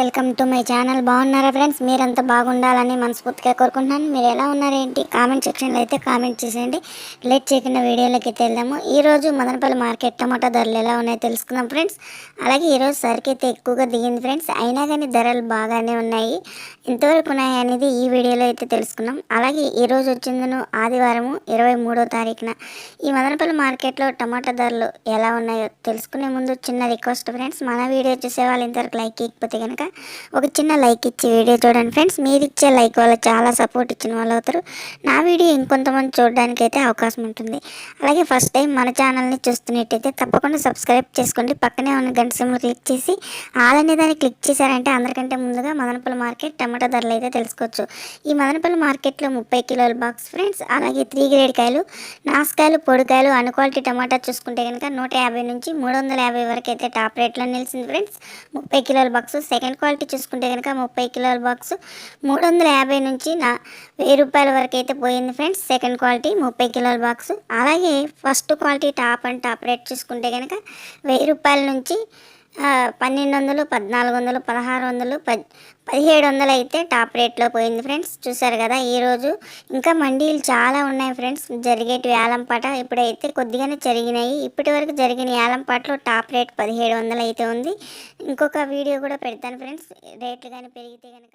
Welcome to my channel. బాగున్నారా friends? మీరంతా బాగుండాలని మనస్ఫూర్తిగా కోరుకుంటున్నాను. మీరు ఎలా ఉన్నారేంటి కామెంట్ సెక్షన్లో అయితే కామెంట్ చేసేయండి. లేట్ చేయకుండా వీడియోలోకి అయితే వెళ్దాము. ఈరోజు మదనపల్లి మార్కెట్ టమాటా ధరలు ఎలా ఉన్నాయో తెలుసుకుందాం ఫ్రెండ్స్. అలాగే ఈరోజు సరికి అయితే ఎక్కువగా దిగింది ఫ్రెండ్స్. అయినా కానీ ధరలు బాగానే ఉన్నాయి. ఎంతవరకు ఉన్నాయి అనేది ఈ వీడియోలో అయితే తెలుసుకున్నాం అలాగే ఈరోజు వచ్చిందను ఆదివారము ఇరవై మూడో తారీఖున. ఈ మదనపల్లి మార్కెట్లో టమాటా ధరలు ఎలా ఉన్నాయో తెలుసుకునే ముందు చిన్న రిక్వెస్ట్ ఫ్రెండ్స్. మన వీడియో చూసే వాళ్ళు ఇంతవరకు లైక్ ఇకపోతే కనుక ఒక చిన్న లైక్ ఇచ్చి వీడియో చూడండి ఫ్రెండ్స్. మీరు ఇచ్చే లైక్ వల్ల చాలా సపోర్ట్ ఇచ్చిన వాళ్ళు అవుతారు. నా వీడియో ఇంకొంతమంది చూడడానికి అయితే అవకాశం ఉంటుంది. అలాగే ఫస్ట్ టైం మన ఛానల్ని చూస్తున్నట్టయితే తప్పకుండా సబ్స్క్రైబ్ చేసుకోండి. పక్కనే ఉన్న గంట సింబల్ క్లిక్ చేసి ఆల్ అనే దాన్ని క్లిక్ చేశారంటే అందరికంటే ముందుగా మదనపల్లి మార్కెట్ టమాటా ధరలు అయితే తెలుసుకోవచ్చు. ఈ మదనపల్లి మార్కెట్లో ముప్పై కిలోల బాక్స్ ఫ్రెండ్స్ అలాగే త్రీ గ్రేడ్ కాయలు నాసుకాయలు పొడికాయలు అన్ క్వాలిటీ టమాటా చూసుకుంటే కనుక నూట యాభై నుంచి మూడు వందల యాభై వరకు అయితే టాప్ రేట్లో నిలిచింది ఫ్రెండ్స్. ముప్పై కిలోల బాక్స్ సెకండ్ క్వాలిటీ చూసుకుంటే కనుక ముప్పై కిలోల బాక్స్ మూడు వందల యాభై నుంచి నా వెయ్యి రూపాయల వరకు అయితే పోయింది ఫ్రెండ్స్. సెకండ్ క్వాలిటీ ముప్పై కిలోల బాక్స్. అలాగే first quality top and top rate చూసుకుంటే కనుక వెయ్యి రూపాయల నుంచి పన్నెండు వందలు పద్నాలుగు వందలు పదహారు వందలు పద్ పదిహేడు వందలు అయితే టాప్ రేట్లో పోయింది ఫ్రెండ్స్. చూసారు కదా ఈరోజు ఇంకా మండీలు చాలా ఉన్నాయి ఫ్రెండ్స్. జరిగేటి వేలంపాట ఇప్పుడైతే కొద్దిగానే జరిగినాయి. ఇప్పటి వరకు జరిగిన వేలంపాటలో టాప్ రేట్ పదిహేడు వందలు అయితే ఉంది. ఇంకొక వీడియో కూడా పెడతాను ఫ్రెండ్స్. రేట్లు కానీ పెరిగితే కనుక